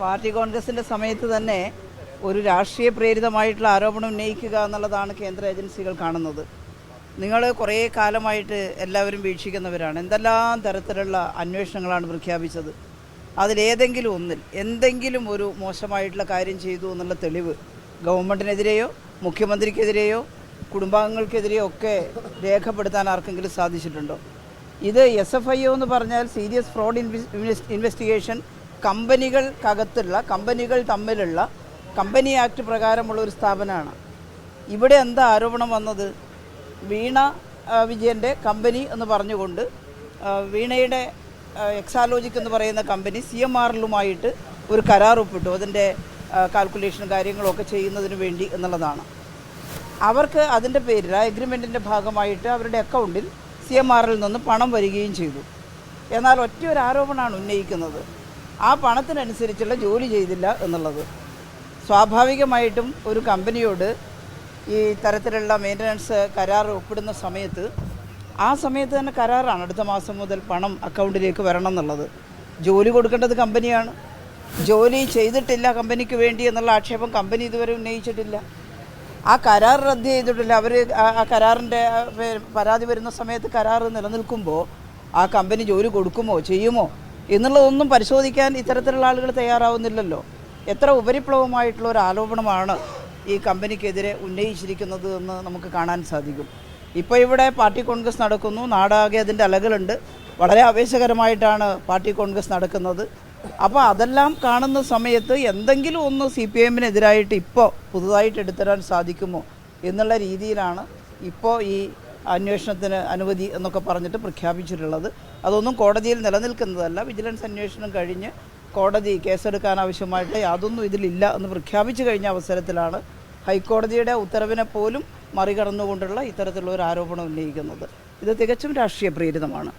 Party കോൺഗ്രസിന്റെ സമയത്ത് തന്നെ ഒരു രാഷ്ട്രീയ പ്രേരിതമായിട്ടുള്ള ആരോപണം ഉന്നയിക്കുക എന്നുള്ളതാണ് കേന്ദ്ര ഏജൻസികൾ കാണുന്നത്. നിങ്ങൾ കുറേ കാലമായിട്ട് എല്ലാവരും വീക്ഷിക്കുന്നവരാണ്. എന്തെല്ലാം തരത്തിലുള്ള അന്വേഷണങ്ങളാണ് പ്രഖ്യാപിച്ചത്? അതിലേതെങ്കിലും ഒന്നിൽ എന്തെങ്കിലും ഒരു മോശമായിട്ടുള്ള കാര്യം ചെയ്തു എന്നുള്ള തെളിവ് ഗവൺമെന്റിനെതിരെയോ മുഖ്യമന്ത്രിക്കെതിരെയോ കുടുംബാംഗങ്ങൾക്കെതിരെയോ ഒക്കെ രേഖപ്പെടുത്താൻ ആർക്കെങ്കിലും സാധിച്ചിട്ടുണ്ടോ? ഇത് എസ് എഫ് ഐ ഒ എന്ന് പറഞ്ഞാൽ സീരിയസ് ഫ്രോഡ് ഇൻവെസ്റ്റിഗേഷൻ കമ്പനികൾക്കകത്തുള്ള കമ്പനികൾ തമ്മിലുള്ള കമ്പനി ആക്ട് പ്രകാരമുള്ള ഒരു സ്ഥാപനമാണ്. ഇവിടെ എന്താ ആരോപണം വന്നത്? വീണ വിജയന്റെ കമ്പനി എന്ന് പറഞ്ഞുകൊണ്ട് വീണയുടെ എക്സാലോജിക് എന്ന് പറയുന്ന കമ്പനി സി എം ആറിലുമായിട്ട് ഒരു കരാർ ഒപ്പിട്ടു അതിന്റെ കാൽക്കുലേഷൻ കാര്യങ്ങളൊക്കെ ചെയ്യുന്നതിന് വേണ്ടി എന്നുള്ളതാണ്. അവർക്ക് അതിന്റെ പേരിൽ ആ എഗ്രിമെന്റിന്റെ ഭാഗമായിട്ട് അവരുടെ അക്കൗണ്ടിൽ സി എം ആറിൽ നിന്ന് പണം വരികയും ചെയ്തു. എന്നാൽ ഒറ്റ ഒരു ആരോപണമാണ് ഉന്നയിക്കുന്നത്. ആ പണത്തിനനുസരിച്ചുള്ള ജോലി ചെയ്തില്ല എന്നുള്ളത്. സ്വാഭാവികമായിട്ടും ഒരു കമ്പനിയോട് ഈ തരത്തിലുള്ള മെയിന്റനൻസ് കരാർ ഒപ്പിടുന്ന സമയത്ത് ആ സമയത്ത് തന്നെ കരാറാണ് അടുത്ത മാസം മുതൽ പണം അക്കൗണ്ടിലേക്ക് വരണം എന്നുള്ളത്. ജോലി കൊടുക്കേണ്ടത് കമ്പനിയാണ്. ജോലി ചെയ്തിട്ടില്ല കമ്പനിക്ക് വേണ്ടി എന്നുള്ള ആക്ഷേപം കമ്പനി ഇതുവരെ ഉന്നയിച്ചിട്ടില്ല. ആ കരാർ റദ്ദ് ചെയ്തിട്ടില്ല. അവർ ആ കരാറിന്റെ പരാതി വരുന്ന സമയത്ത് കരാർ നിലനിൽക്കുമ്പോൾ ആ കമ്പനി ജോലി കൊടുക്കുമോ ചെയ്യുമോ? എന്നുള്ളതൊന്നും പരിശോധിക്കാൻ ഇത്തരത്തിലുള്ള ആളുകൾ തയ്യാറാവുന്നില്ലല്ലോ. എത്ര ഉപരിപ്ലവമായിട്ടുള്ള ഒരു ആരോപണമാണ് ഈ കമ്പനിക്കെതിരെ ഉന്നയിച്ചിരിക്കുന്നത് എന്ന് നമുക്ക് കാണാൻ സാധിക്കും. ഇപ്പോൾ ഇവിടെ പാർട്ടി കോൺഗ്രസ് നടക്കുന്നു. നാടാകെ അതിന്റെ അലകളുണ്ട്. വളരെ ആവേശകരമായിട്ടാണ് പാർട്ടി കോൺഗ്രസ് നടക്കുന്നത്. അപ്പോൾ അതെല്ലാം കാണുന്ന സമയത്ത് എന്തെങ്കിലും ഒന്ന് സി പി എമ്മിനെതിരായിട്ട് ഇപ്പോൾ പുതുതായിട്ട് എടുത്തരാൻ സാധിക്കുമോ എന്നുള്ള രീതിയിലാണ് ഇപ്പോൾ ഈ അന്വേഷണത്തിന് അനുമതി എന്നൊക്കെ പറഞ്ഞിട്ട് പ്രഖ്യാപിച്ചിട്ടുള്ളത്. അതൊന്നും കോടതിയിൽ നിലനിൽക്കുന്നതല്ല. വിജിലൻസ് അന്വേഷണം കഴിഞ്ഞ് കോടതി കേസെടുക്കാൻ ആവശ്യമായിട്ട് യാതൊന്നും ഇതിലില്ല എന്ന് പ്രഖ്യാപിച്ചു കഴിഞ്ഞ അവസരത്തിലാണ് ഹൈക്കോടതിയുടെ ഉത്തരവിനെ പോലും മറികടന്നുകൊണ്ടുള്ള ഇത്തരത്തിലുള്ള ഒരു ആരോപണം ഉന്നയിക്കുന്നത്. ഇത് തികച്ചും രാഷ്ട്രീയ പ്രേരിതമാണ്